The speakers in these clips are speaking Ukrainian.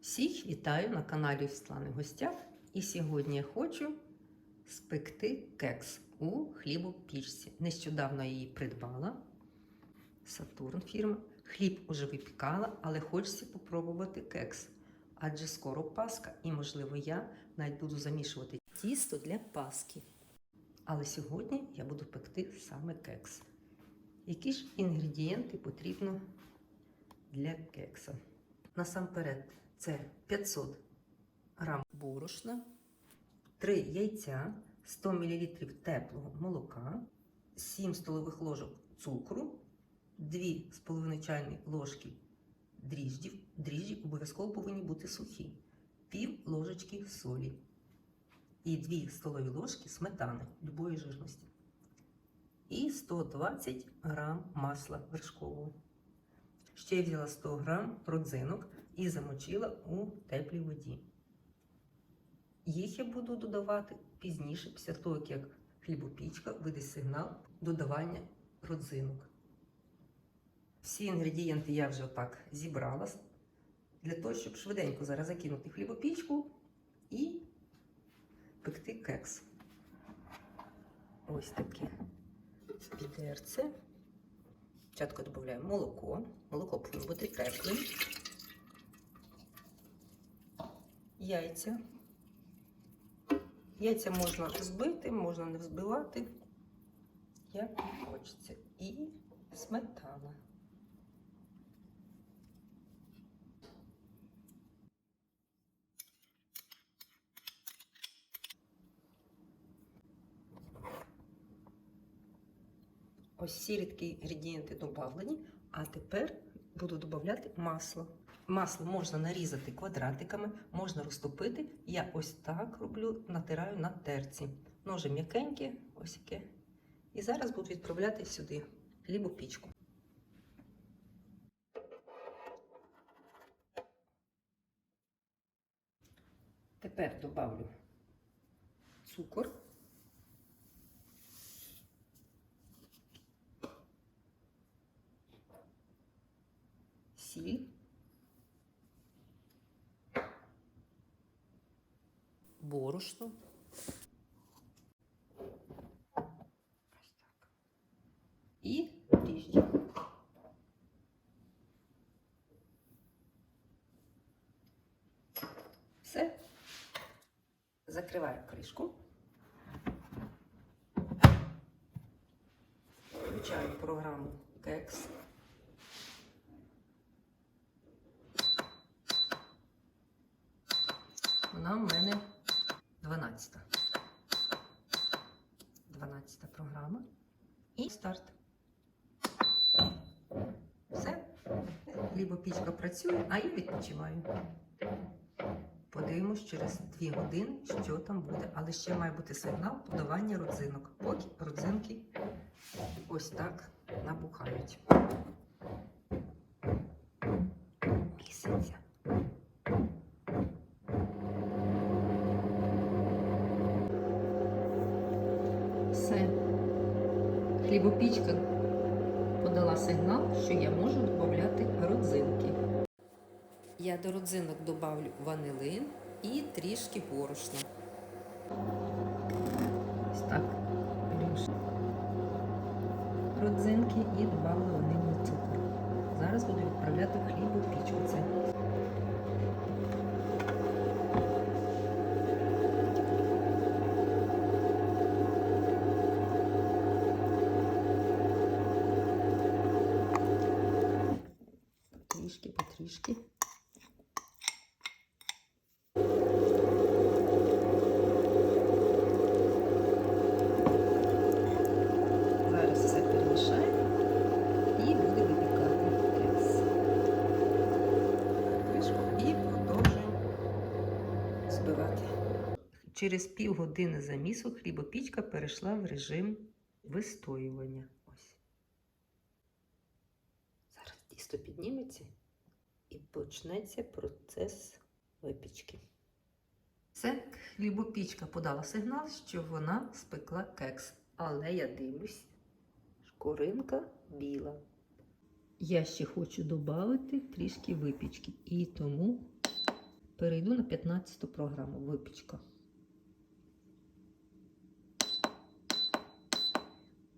Всіх вітаю на каналі Світлани Гостяк. І сьогодні я хочу спекти кекс у хлібопічці. Нещодавно я її придбала. Сатурн фірма. Хліб уже випікала, але хочеться попробувати кекс. Адже скоро Пасха, і, можливо, я навіть буду замішувати тісто для Пасхи. Але сьогодні я буду пекти саме кекс. Які ж інгредієнти потрібно для кекса? Насамперед, це 500 грам борошна, 3 яйця, 100 мл теплого молока, 7 столових ложок цукру, 2,5 чайні ложки дріждів. Дріжджі обов'язково повинні бути сухі, пів ложечки солі і 2 столові ложки сметани любої жирності. І 120 грам масла вершкового. Ще я взяла 100 грам родзинок і замочила у теплій воді. Їх я буду додавати пізніше, після того, як хлібопічка видасть сигнал додавання родзинок. Всі інгредієнти я вже отак зібрала для того, щоб швиденько зараз закинути хлібопічку і пекти кекс. Ось таке відерце. Спочатку додаємо молоко. Молоко повинно бути теплим. Яйця. Яйця можна збити, можна не взбивати, як хочеться. І сметана. Ось всі рідкі інгредієнти додавлені, а тепер буду додавати масло. Масло можна нарізати квадратиками, можна розтопити. Я ось так роблю, натираю на терці. Ноже м'якеньке, ось яке. І зараз буду відправляти сюди хлібопічку. Тепер добавлю цукор. Сіль. Борошно. Ось так. І дріжджі. Все. Закриваю кришку. Включаю програму кекс. Вона в мене 12. 12 програма. І старт. Все. Хлібопічка працює, а я відпочиваю. Подивимось через 2 години, що там буде. Але ще має бути сигнал подавання родзинок. Поки родзинки ось так набухають. Місяця. Все. Хлібопічка подала сигнал, що я можу додати родзинки. Я до родзинок додавлю ванилин і трішки борошна. Ось так. Родзинки і додавлю ванильний цукор. Зараз буду відправляти в хлібопічку це. Трішки. Зараз все перемішаємо і буде випікати кекс. І продовжуємо збивати. Через півгодини замісу хлібопічка перейшла в режим вистоювання. Зараз тісто підніметься і почнеться процес випічки. Це хлібопічка подала сигнал, що вона спекла кекс. Але я дивлюсь, шкоринка біла. Я ще хочу додати трішки випічки. І тому Перейду на 15 програму випічка.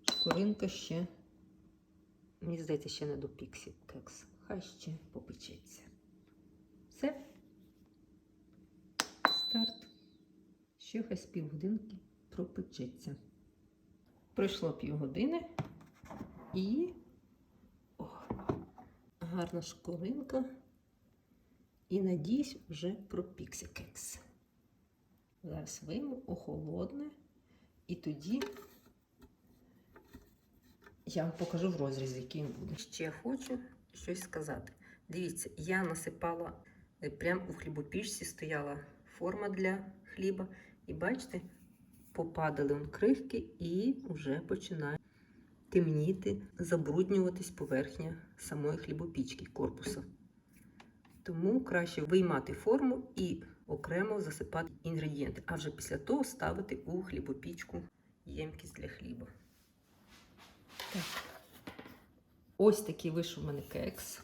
Шкуринка ще, мені здається, ще не до піксі кекс. Хай ще попечеться. Все. Старт. Ще хай півгодинки пропечеться. Пройшло півгодини і О, гарна шкуринка. І надіюсь, вже пропікся кекс. Зараз вийму, охолодне. І тоді я вам покажу в розрізі, який він буде. Ще хочу щось сказати. Дивіться, я насипала е, прямо у хлібопічці стояла форма для хліба. І бачите, попадали он крихки і вже починає темніти, забруднюватись поверхня самої хлібопічки корпуса. Тому краще виймати форму і окремо засипати інгредієнти, а вже після того ставити у хлібопічку ємкість для хліба. Так. Ось такий вийшов у мене кекс.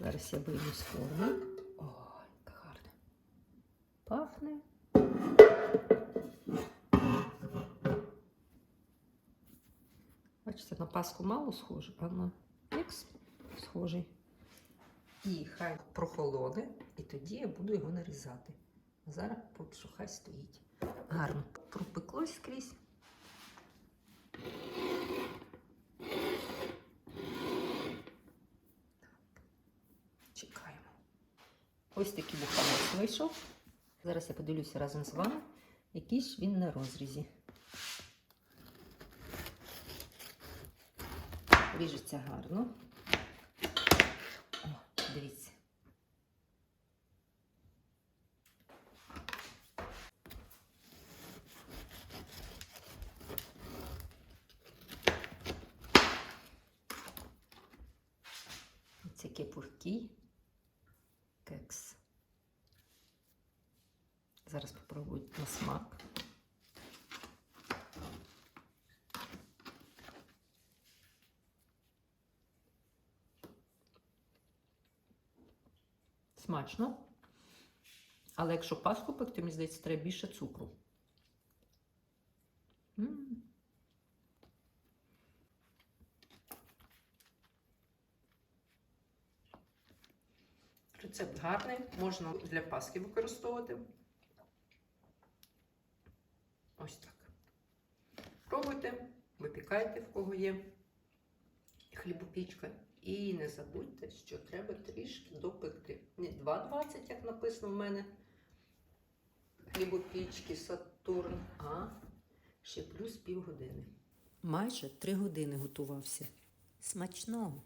Зараз я вийму з форми. Ой, яка гарна. Пахне. Бачите, на паску мало схоже, а на кекс схожий. І хай прохолоне, і тоді я буду його нарізати. Зараз хай стоїть. Гарно пропеклось скрізь. Ось такий буханець вийшов. Зараз я подивлюся разом з вами, який ж він на розрізі. Ріжеться гарно. О, дивіться. Ось пухкий кекс. Зараз попробую на смак. Смачно. Але якщо паску пекти, мені здається, треба більше цукру. Рецепт гарний, можна для паски використовувати. Ось так. Пробуйте, є хлібопічка. І не забудьте, що треба трішки допекти. Не 2,20, як написано в мене. Хлібопічки Сатурн, а ще плюс півгодини. Майже три години готувався. Смачного!